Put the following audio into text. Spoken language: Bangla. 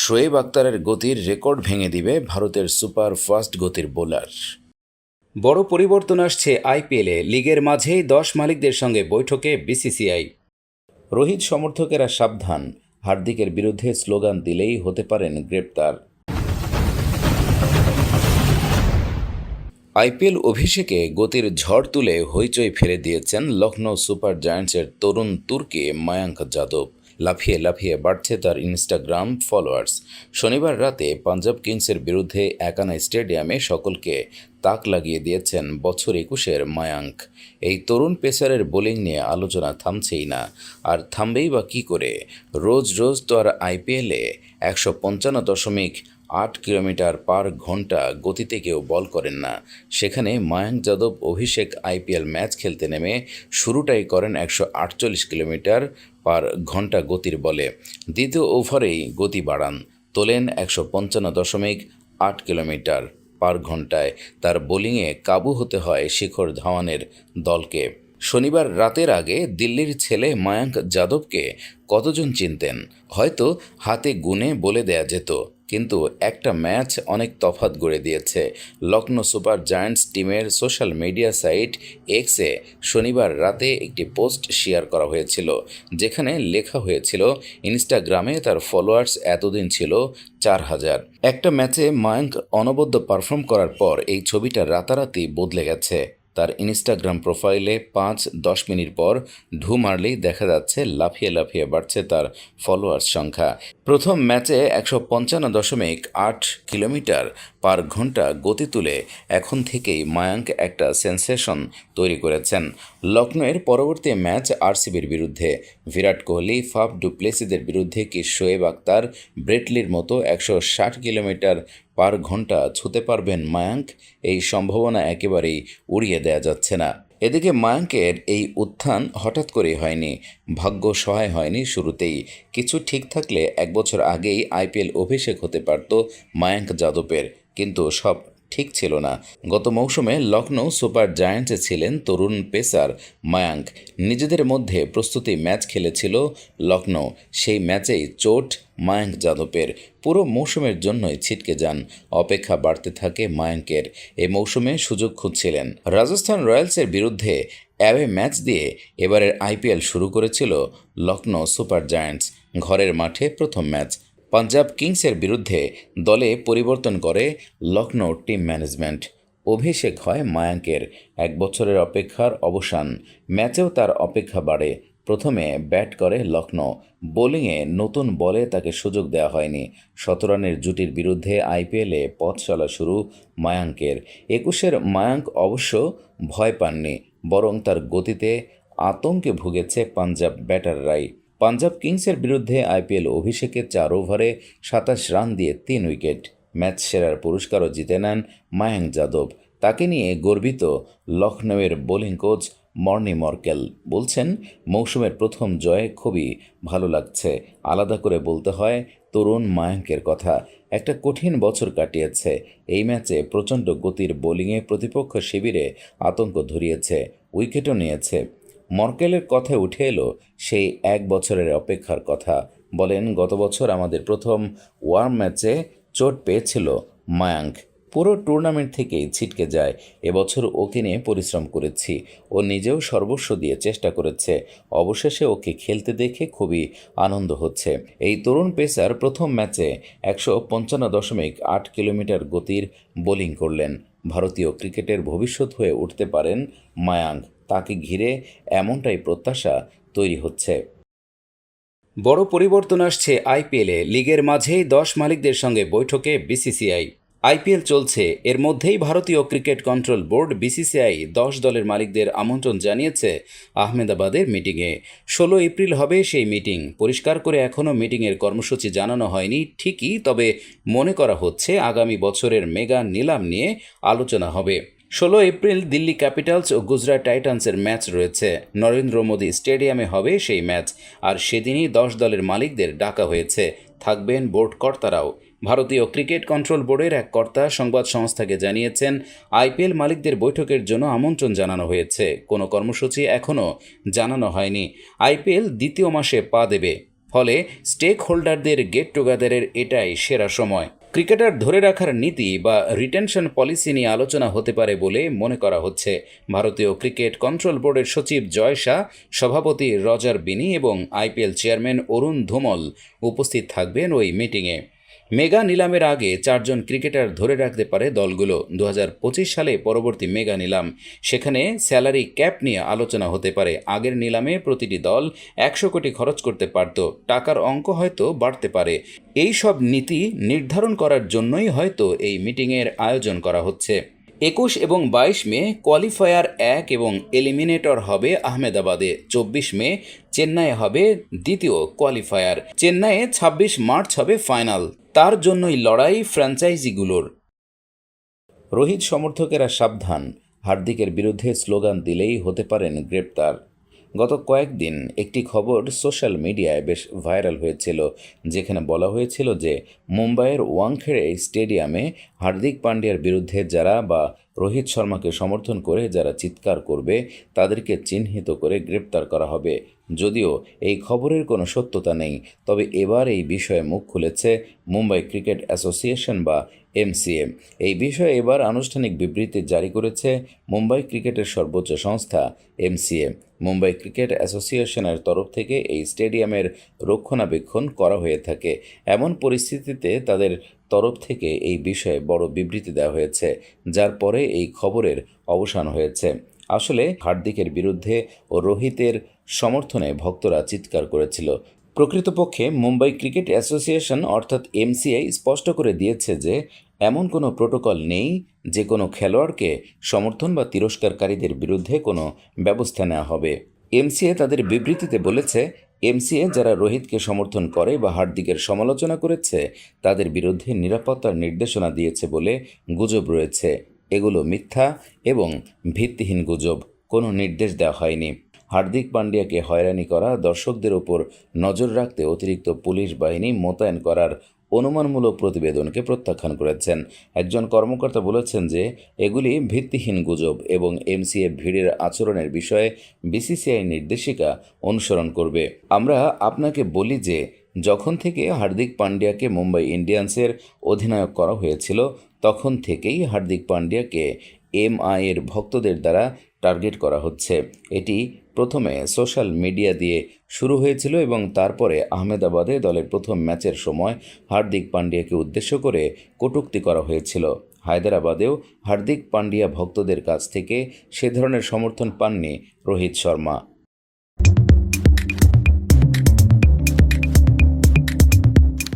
শোয়েব আক্তারের গতির রেকর্ড ভেঙে দিবে ভারতের সুপার ফাস্ট গতির বোলার। বড় পরিবর্তন আসছে আইপিএলে লিগের মাঝেই দশ মালিকদের সঙ্গে বৈঠকে বিসিসিআই। রোহিত সমর্থকেরা সাবধান। হার্দিকের বিরুদ্ধে স্লোগান দিলেই হতে পারেন গ্রেপ্তার। আইপিএল অভিষেকে গতির ঝড় তুলে হইচই ফেলে দিয়েছেন লখনৌ সুপার জায়ান্টসের তরুণ তুর্কি মায়াঙ্ক যাদব। লাফিয়ে লাফিয়ে বাড়ছে তার ইনস্টাগ্রাম ফলোয়ার্স শনিবার রাতে পাঞ্জাব কিংসের বিরুদ্ধে একানা স্টেডিয়ামে সকলকে তাক লাগিয়ে দিয়েছেন বছর একুশের মায়াঙ্ক। এই তরুণ পেসারের বোলিং নিয়ে আলোচনা থামছেই না। আর থামবেই বা কী করে? রোজ রোজ তো আর আইপিএলে একশো পঞ্চান্ন দশমিক আট কিলোমিটার পার ঘণ্টা গতিতে কেউ বল করেন না। সেখানে মায়াঙ্ক যাদব অভিষেক আইপিএল ম্যাচ খেলতে নেমে শুরুটাই করেন একশো আটচল্লিশ কিলোমিটার পার ঘণ্টা গতির বলে। দ্বিতীয় ওভারেই গতি বাড়ান। তোলেন একশো পঞ্চান্ন দশমিক আট কিলোমিটার পার ঘন্টায়। তার বোলিংয়ে কাবু হতে হয় শিখর ধাওয়ানের দলকে। শনিবার রাতের আগে দিল্লির ছেলে মায়াঙ্ক যাদবকে কতজন চিনতেন? হয়তো হাতে গুনে বলে দেয়া যেত। কিন্তু একটা ম্যাচ অনেক তফাত গড়ে দিয়েছে। লখনৌ সুপার জায়ান্টস টিমের সোশ্যাল মিডিয়া সাইট এক্সে শনিবার রাতে একটি পোস্ট শেয়ার করা হয়েছিল, যেখানে লেখা হয়েছিল, ইনস্টাগ্রামে তার ফলোয়ার্স এতদিন ছিল চার হাজার। একটা ম্যাচে মায়াঙ্ক অনবদ্য পারফর্ম করার পর এই ছবিটা রাতারাতি বদলে গেছে। তার ইনস্টাগ্রাম প্রোফাইলে পাঁচ, দশ মিনিট পর ঢু মারলেই দেখা যাচ্ছে লাফিয়ে লাফিয়ে বাড়ছে তার ফলোয়ার্স সংখ্যা। প্রথম ম্যাচে একশো পঞ্চান্ন দশমিক আট কিলোমিটার পার ঘণ্টা গতি তুলে এখন থেকেই মায়াঙ্ক একটা সেন্সেশন তৈরি করেছেন। লখনৌয়ের পরবর্তী ম্যাচ আরসিবির বিরুদ্ধে। বিরাট কোহলি, ফাফ ডুপ্লেসিদের বিরুদ্ধে কি শোয়েব আক্তার, ব্রেটলির মতো একশো ষাট কিলোমিটার পার ঘণ্টা ছুতে পারবেন মায়াঙ্ক, এই সম্ভাবনা একেবারেই উড়িয়ে দেয়া যাচ্ছে না। এদিকে মায়াঙ্কের এই উত্থান হঠাৎ করেই হয়নি, ভাগ্য সহায় হয়নি শুরুতেই। কিছু ঠিক থাকলে এক বছর আগেই আইপিএল অভিষেক হতে পারত মায়াঙ্ক যাদবের, কিন্তু সব ঠিক ছিল না। গত মৌসুমে লখনৌ সুপার জায়ান্টসে ছিলেন তরুণ পেসার মায়াঙ্ক। নিজেদের মধ্যে প্রস্তুতি ম্যাচ খেলেছিল লখনৌ সেই ম্যাচেই চোট মায়াঙ্ক যাদবের। পুরো মৌসুমের জন্যই ছিটকে যান। অপেক্ষা বাড়তে থাকে মায়াঙ্কের। এই মৌসুমে সুযোগ খুঁজছিলেন। রাজস্থান রয়্যালসের বিরুদ্ধে অ্যাওয়ে ম্যাচ দিয়ে এবারের আইপিএল শুরু করেছিল লখনৌ সুপার জায়ান্টস। ঘরের মাঠে প্রথম ম্যাচ। পাঞ্জাব কিংসের বিরুদ্ধে দলে পরিবর্তন করে লখনৌ টিম ম্যানেজমেন্ট। অভিষেক হয় মায়াঙ্কের। এক বছরের অপেক্ষার অবসান। ম্যাচেও তার অপেক্ষা বাড়ে। প্রথমে ব্যাট করে লখনৌ। বোলিংয়ে নতুন বলে তাকে সুযোগ দেওয়া হয়নি। শতরানের জুটির বিরুদ্ধে আইপিএলে পথ চলা শুরু মায়াঙ্কের। একুশের মায়াঙ্ক অবশ্য ভয় পাননি, বরং তার গতিতে আতঙ্কে ভুগেছে পাঞ্জাব ব্যাটাররাই। পাঞ্জাব কিংসের বিরুদ্ধে আইপিএল অভিষেকে চার ওভারে সাতাশ রান দিয়ে তিন উইকেট। ম্যাচ সেরার পুরস্কারও জিতে নেন মায়াঙ্ক যাদব। তাকে নিয়ে গর্বিত লখনৌয়ের বোলিং কোচ মর্নি মর্কেল বলছেন, মৌসুমের প্রথম জয়ে খুবই ভালো লাগছে। আলাদা করে বলতে হয় তরুণ মায়াঙ্কের কথা। একটা কঠিন বছর কাটিয়েছে। এই ম্যাচে প্রচণ্ড গতির বোলিংয়ে প্রতিপক্ষ শিবিরে আতঙ্ক ধরিয়েছে, উইকেটও নিয়েছে। মর্কেলের কথায় উঠে এলো সেই এক বছরের অপেক্ষার কথা। বলেন, গত বছর আমাদের প্রথম ওয়ার্ম ম্যাচে চোট পেয়েছিল মায়াঙ্ক। পুরো টুর্নামেন্ট থেকেই ছিটকে যায়। এবছর ওকে নিয়ে পরিশ্রম করেছি। ও নিজেও সর্বস্ব দিয়ে চেষ্টা করেছে। অবশেষে ওকে খেলতে দেখে খুবই আনন্দ হচ্ছে। এই তরুণ পেসার প্রথম ম্যাচে একশো পঞ্চান্ন দশমিক আট কিলোমিটার গতির বোলিং করলেন। ভারতীয় ক্রিকেটের ভবিষ্যৎ হয়ে উঠতে পারেন মায়াঙ্ক। তাকে ঘিরে এমনটাই প্রত্যাশা তৈরি হচ্ছে। বড় পরিবর্তন আসছে আইপিএলে লিগের মাঝেই দশ মালিকদের সঙ্গে বৈঠকে বিসিসিআই। আইপিএল চলছে। এর মধ্যেই ভারতীয় ক্রিকেট কন্ট্রোল বোর্ড বিসিসিআই দশ দলের মালিকদের আমন্ত্রণ জানিয়েছে আহমেদাবাদের মিটিংয়ে। ষোলো এপ্রিল হবে সেই মিটিং। পরিষ্কার করে এখনও মিটিংয়ের কর্মসূচি জানানো হয়নি ঠিকই, তবে মনে করা হচ্ছে আগামী বছরের মেগা নিলাম নিয়ে আলোচনা হবে। ষোলো এপ্রিল দিল্লি ক্যাপিটালস ও গুজরাট টাইটান্সের ম্যাচ রয়েছে। নরেন্দ্র মোদী স্টেডিয়ামে হবে সেই ম্যাচ। আর সেদিনই দশ দলের মালিকদের ডাকা হয়েছে। থাকবেন বোর্ড কর্তারাও। ভারতীয় ক্রিকেট কন্ট্রোল বোর্ডের এক কর্তা সংবাদ সংস্থাকে জানিয়েছেন, আইপিএল মালিকদের বৈঠকের জন্য আমন্ত্রণ জানানো হয়েছে। কোনো কর্মসূচি এখনও জানানো হয়নি। আইপিএল দ্বিতীয় মাসে পা দেবে। ফলে স্টেক হোল্ডারদের গেট টুগেদারের এটাই সেরা সময়। ক্রিকেটার ধরে রাখার নীতি বা রিটেনশন পলিসি নিয়ে আলোচনা হতে পারে বলে মনে করা হচ্ছে। ভারতীয় ক্রিকেট কন্ট্রোল বোর্ডের সচিব জয় শাহ, সভাপতি রজার বিনি এবং আইপিএল চেয়ারম্যান অরুণ ধুমল উপস্থিত থাকবেন ওই মিটিংয়ে মেগা নিলামের আগে চারজন ক্রিকেটার ধরে রাখতে পারে দলগুলো। দু হাজার পঁচিশ সালে পরবর্তী মেগা নিলাম। সেখানে স্যালারি ক্যাপ নিয়ে আলোচনা হতে পারে। আগের নিলামে প্রতিটি দল একশো কোটি খরচ করতে পারত। টাকার অঙ্ক হয়তো বাড়তে পারে। এই সব নীতি নির্ধারণ করার জন্যই হয়তো এই মিটিংয়ের আয়োজন করা হচ্ছে। একুশ এবং বাইশ মে কোয়ালিফায়ার এক এবং এলিমিনেটর হবে আহমেদাবাদে। চব্বিশ মে চেন্নাইয়ে হবে দ্বিতীয় কোয়ালিফায়ার। চেন্নাইয়ে ছাব্বিশ মার্চ হবে ফাইনাল। তার জন্যই লড়াই ফ্র্যাঞ্চাইজিগুলোর। রোহিত সমর্থকেরা সাবধান, হার্দিকের বিরুদ্ধে স্লোগান দিলেই হতে পারেন গ্রেপ্তার। গত কয়েকদিন একটি খবর সোশ্যাল মিডিয়ায় বেশ ভাইরাল হয়েছিল, যেখানে বলা হয়েছিল যে মুম্বাইয়ের ওয়াংখেড়ে স্টেডিয়ামে হার্দিক পান্ডিয়ার বিরুদ্ধে যারা বা রোহিত শর্মাকে সমর্থন করে যারা চিৎকার করবে, তাদেরকে চিহ্নিত করে গ্রেপ্তার করা হবে। যদিও এই খবরের কোনো সত্যতা নেই, তবে এবার এই বিষয়ে মুখ খুলেছে মুম্বাই ক্রিকেট অ্যাসোসিয়েশন বা এমসিএ এই বিষয়ে এবার আনুষ্ঠানিক বিবৃতি জারি করেছে মুম্বাই ক্রিকেটের সর্বোচ্চ সংস্থা এমসিএ মুম্বাই ক্রিকেট অ্যাসোসিয়েশনের তরফ থেকে এই স্টেডিয়ামের রক্ষণাবেক্ষণ করা হয়ে থাকে। এমন পরিস্থিতিতে তাদের তরফ থেকে এই বিষয়ে বড় বিবৃতি দেওয়া হয়েছে, যার পরে এই খবরের অবসান হয়েছে। আসলে হার্দিকের বিরুদ্ধে ও রোহিতের সমর্থনে ভক্তরা চিৎকার করেছিল। প্রকৃতপক্ষে মুম্বাই ক্রিকেট অ্যাসোসিয়েশন অর্থাৎ এমসিআই স্পষ্ট করে দিয়েছে যে, এমন কোনো প্রোটোকল নেই যে কোনো খেলোয়াড়কে সমর্থন বা তিরস্কারকারীদের বিরুদ্ধে কোনো ব্যবস্থা নেওয়া হবে। এমসিএ তাদের বিবৃতিতে বলেছে, এমসিএ যারা রোহিতকে সমর্থন করে বা হার্দিকের সমালোচনা করেছে, তাদের বিরুদ্ধে নিরাপত্তার নির্দেশনা দিয়েছে বলে গুজব রয়েছে। এগুলো মিথ্যা এবং ভিত্তিহীন গুজব। কোনো নির্দেশ দেওয়া হয়নি। হার্দিক পান্ডিয়াকে হয়রানি করা দর্শকদের ওপর নজর রাখতে অতিরিক্ত পুলিশ বাহিনী মোতায়েন করার অনুমানমূলক প্রতিবেদনকে প্রত্যাখ্যান করেছেন। একজন কর্মকর্তা বলেছেন যে, এগুলি ভিত্তিহীন গুজব এবং এমসিএ ভিড়ের আচরণের বিষয়ে বিসিসিআই নির্দেশিকা অনুসরণ করবে। আমরা আপনাকে বলি যে, যখন থেকে হার্দিক পান্ডিয়াকে মুম্বাই ইন্ডিয়ান্সের অধিনায়ক করা হয়েছিল তখন থেকেই হার্দিক পান্ডিয়াকে এমআই এর ভক্তদের দ্বারা টার্গেট করা হচ্ছে। এটি প্রথমে সোশ্যাল মিডিয়া দিয়ে শুরু হয়েছিল এবং তারপরে আহমেদাবাদে দলের প্রথম ম্যাচের সময় হার্দিক পান্ডিয়াকে উদ্দেশ্য করে কটূক্তি করা হয়েছিল। হায়দরাবাদেও হার্দিক পান্ডিয়া ভক্তদের কাছ থেকে সে ধরনের সমর্থন পাননি রোহিত শর্মা।